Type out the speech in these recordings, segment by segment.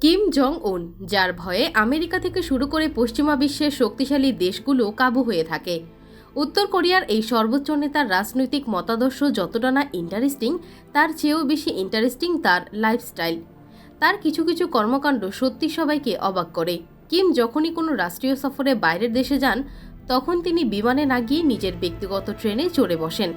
Kim Jong উন যার ভয়ে আমেরিকা থেকে শুরু করে পশ্চিমা বিশ্বের শক্তিশালী দেশগুলো কাবু হয়ে থাকে। উত্তর কোরিয়ার এই সর্বোচ্চ নেতার রাজনৈতিক মতাদর্শ যতটা না ইন্টারেস্টিং, তার চেয়েও বেশি ইন্টারেস্টিং তার লাইফস্টাইল। তার কিছু কিছু কর্মকাণ্ড সত্যি সবাইকে অবাক করে। কিম যখনই কোনো রাষ্ট্রীয় সফরে বাইরের দেশে যান, তখন তিনি বিমানে না গিয়ে নিজের ব্যক্তিগত ট্রেনে চড়ে বসেন।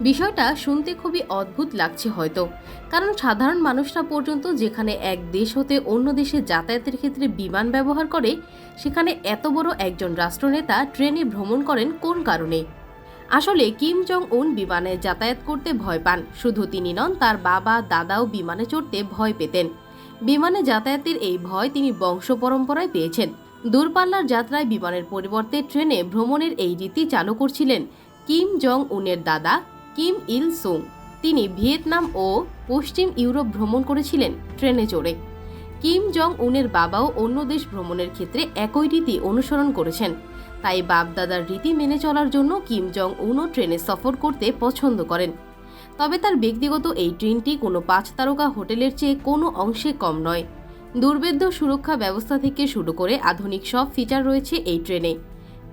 বিষয়টা শুনতে খুবই অদ্ভুত লাগছে হয়তো। কারণ সাধারণ মানুষরা পর্যন্ত যেখানে এক দেশ হতে অন্য দেশে যাতায়াতের ক্ষেত্রে বিমান ব্যবহার করে, সেখানে এত বড় একজন রাষ্ট্রনেতা ট্রেনে ভ্রমণ করেন কোন কারণে? আসলে কিম জং উন বিমানে যাতায়াত করতে ভয় পান। শুধু তিনি নন, তার বাবা, দাদাও বিমানে চড়তে ভয় পেতেন। বিমানে যাতায়াতের এই ভয় তিনি বংশ পরম্পরায় পেয়েছেন। দূরপাল্লার যাত্রায় বিমানের পরিবর্তে ট্রেনে ভ্রমণের এই রীতি চালু করছিলেন কিম জং উনের দাদা কিম ইল সুং তিনি ভিয়েতনাম ও পশ্চিম ইউরোপ ভ্রমণ করেছিলেন ট্রেনে চড়ে। কিম জং উনের বাবাও অন্য দেশ ভ্রমণের ক্ষেত্রে একই রীতি অনুসরণ করেছেন। তাই বাপদাদার রীতি মেনে চলার জন্য কিম জং উনও ট্রেনে সফর করতে পছন্দ করেন। তবে তার ব্যক্তিগত এই ট্রেনটি কোনো পাঁচ তারকা হোটেলের চেয়ে কোনো অংশে কম নয়। দুর্বেদ্য সুরক্ষা ব্যবস্থা থেকে শুরু করে আধুনিক সব ফিচার রয়েছে এই ট্রেনে।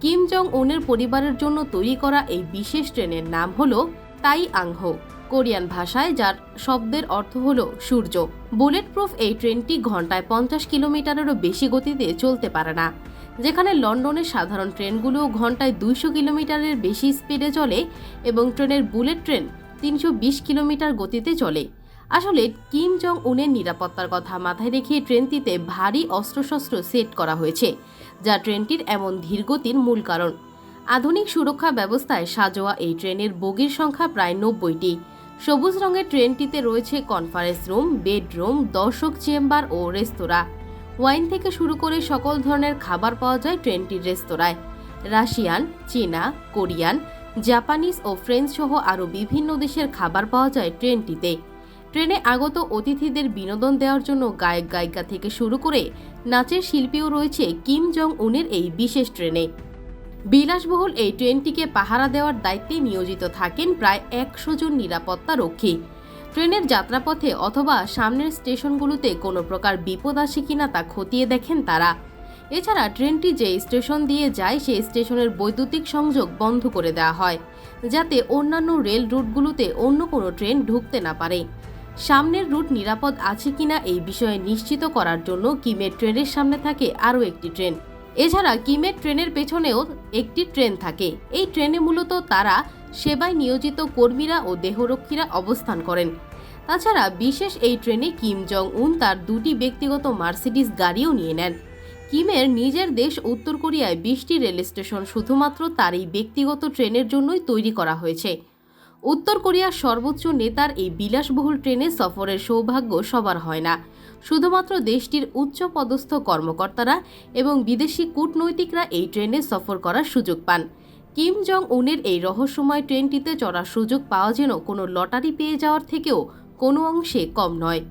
কিম জং উনের পরিবারের জন্য তৈরি করা এই বিশেষ ট্রেনের নাম হল তাই আংহো। কোরিয়ান ভাষায়, যার শব্দের অর্থ হল সূর্য। বুলেট প্রুফ এই ট্রেনটি ঘন্টায় পঞ্চাশ কিলোমিটারেরও বেশি গতিতে চলতে পারে না। যেখানে লন্ডনের সাধারণ ট্রেনগুলো ঘন্টায় দুইশো কিলোমিটারের বেশি স্পিডে চলে এবং ট্রেনের বুলেট ট্রেন তিনশো বিশ কিলোমিটার গতিতে চলে। আসলে কিম জং উনের নিরাপত্তার কথা মাথায় রেখে ট্রেনটিতে ভারী অস্ত্রশস্ত্র সেট করা হয়েছে, যা ট্রেনটির এমন ধীরগতির মূল কারণ। আধুনিক সুরক্ষা ব্যবস্থায় সাজোয়া এই ট্রেনের বগির সংখ্যা প্রায় নব্বইটি। সবুজ রঙের ট্রেনটিতে রয়েছে কনফারেন্স রুম বেডরুম দর্শক চেম্বার ও রেস্তোরাঁ। ওয়াইন থেকে শুরু করে সকল ধরনের খাবার পাওয়া যায় ট্রেনটির রেস্তোরাঁয়। রাশিয়ান, চীনা, কোরিয়ান, জাপানিজ ও ফ্রেঞ্চ সহ আরও বিভিন্ন দেশের খাবার পাওয়া যায় ট্রেনটিতে। ট্রেনে আগত অতিথিদের বিনোদন দেওয়ার জন্য গায়ক গায়িকা থেকে শুরু করে নাচের শিল্পীও রয়েছে কিম জং উনের এই বিশেষ ট্রেনে। বিলাসবহুল এই ট্রেনটিকে পাহারা দেওয়ার দায়িত্বে নিয়োজিত থাকেন প্রায় একশো জন নিরাপত্তা রক্ষী। ট্রেনের যাত্রাপথে অথবা সামনের স্টেশনগুলোতে কোনো প্রকার বিপদ আসে কিনা তা খতিয়ে দেখেন তারা। এছাড়া ট্রেনটি যে স্টেশন দিয়ে যায়, সেই স্টেশনের বৈদ্যুতিক সংযোগ বন্ধ করে দেওয়া হয়, যাতে অন্যান্য রেল রুটগুলোতে অন্য কোনো ট্রেন ঢুকতে না পারে। সামনের রুট নিরাপদ আছে কিনা এই বিষয়ে নিশ্চিত করার জন্য কিমের ট্রেনের সামনে থাকে আরও একটি ট্রেন। এছাড়া কিমের ট্রেনের পেছনেও একটি ট্রেন থাকে। এই ট্রেনে মূলত তারা সেবায় নিয়োজিত কর্মীরা ও দেহরক্ষীরা অবস্থান করেন। তাছাড়া বিশেষ এই ট্রেনে কিম জং উন তার দুটি ব্যক্তিগত মার্সিডিস গাড়িও নিয়ে নেন। কিমের নিজের দেশ উত্তর কোরিয়ায় বিশটি রেল স্টেশন শুধুমাত্র তার এই ব্যক্তিগত ট্রেনের জন্যই তৈরি করা হয়েছে। উত্তর কোরিয়ার সর্বোচ্চ নেতার এই বিলাসবহুল ট্রেনে সফরের সৌভাগ্য সবার হয় না। শুধুমাত্র দেশটির উচ্চ পদস্থ কর্মকর্তারা এবং বিদেশি কূটনৈতিকরা এই ট্রেনে সফর করার সুযোগ পান। কিম জং উনের এই রহস্যময় ট্রেনটিতে চড়ার সুযোগ পাওয়া যেন কোনো লটারি পেয়ে যাওয়ার থেকেও কোনো অংশে কম নয়।